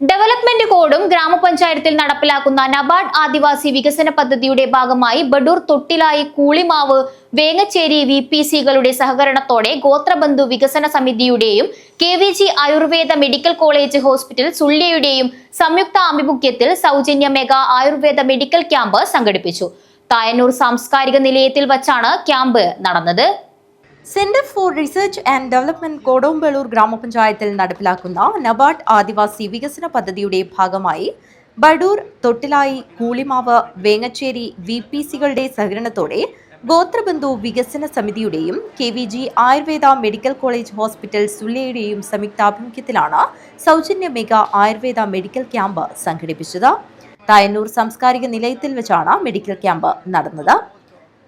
Development കോഡും ഗ്രാമപഞ്ചായത്തിൽ നടപ്പിലാക്കുന്ന നബാർഡ് ആദിവാസി വികസന പദ്ധതിയുടെ ഭാഗമായി ബഡൂർ തൊട്ടിലായി കൂളിമാവ് വേങ്ങച്ചേരി വി പി സികളുടെ സഹകരണത്തോടെ ഗോത്രബന്ധു വികസന സമിതിയുടെയും K V G Ayurveda medical college hospital സുള്ളിയുടെയും സംയുക്ത ആഭിമുഖ്യത്തിൽ സൗജന്യ മെഗാ ആയുർവേദ മെഡിക്കൽ ക്യാമ്പ് സംഘടിപ്പിച്ചു. തായന്നൂർ സാംസ്കാരിക നിലയത്തിൽ വച്ചാണ് ക്യാമ്പ് നടന്നത്. Centre for research and development Kodombelur ഗ്രാമപഞ്ചായത്തിൽ നടപ്പിലാക്കുന്ന നബാർഡ് ആദിവാസി വികസന പദ്ധതിയുടെ ഭാഗമായി ബഡൂർ തൊട്ടിലായി കൂളിമാവ് വേങ്ങച്ചേരി വി പി സികളുടെ സഹകരണത്തോടെ ഗോത്രബന്ധു വികസന സമിതിയുടെയും K V G Ayurveda medical college hospital സുല്ലയുടെയും സംയുക്താഭിമുഖ്യത്തിലാണ് സൗജന്യ മെഗാ ആയുർവേദ മെഡിക്കൽ ക്യാമ്പ് സംഘടിപ്പിച്ചത്. തായന്നൂർ സാംസ്കാരിക നിലയത്തിൽ വെച്ചാണ് മെഡിക്കൽ ക്യാമ്പ് നടന്നത്.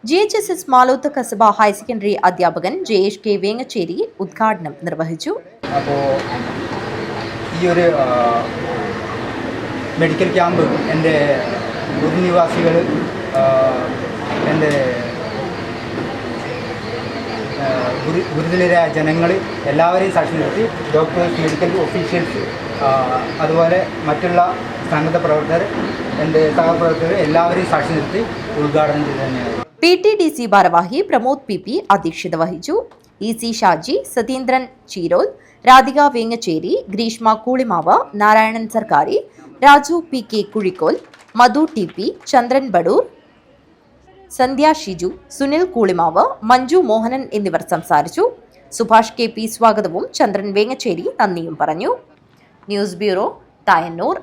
G H S S Maloth Kasaba higher secondary അധ്യാപകൻ ജയേഷ് കെ വേങ്ങച്ചേരി ഉദ്ഘാടനം നിർവഹിച്ചു. മെഡിക്കൽ ക്യാമ്പ് എന്റെ ഗുരുനിവാസികൾ എന്റെ ആ, ഗുരു ഗുരുതലരായ ജനങ്ങൾ എല്ലാവരെയും സാക്ഷി നിർത്തി. ഡോക്ടേഴ്സ് മെഡിക്കൽ ഒഫീഷ്യൽസ് അതുപോലെ മറ്റുള്ള സന്നദ്ധ പ്രവർത്തകർ എന്റെ സഹപ്രവർത്തകർ എല്ലാവരെയും സാക്ഷി നിർത്തി ഉദ്ഘാടനം ചെയ്ത് തന്നെയാണ് പി ടി ഡി സി ഭാരവാഹി പ്രമോദ് പി പി അധ്യക്ഷത വഹിച്ചു. E C Shaji Satheendran Cheerol Radhika Vengacheri Greeshma Koolimavu Narayanan Sarkkari Raju P K Kuzhikkol Madhu T P Chandran Badoor Sandhya Shiju Sunil Koolimavu Manju Mohanan എന്നിവർ സംസാരിച്ചു. Subhash K P സ്വാഗതവും ചന്ദ്രൻ വേങ്ങച്ചേരി നന്ദിയും പറഞ്ഞു. News bureau Thayannur.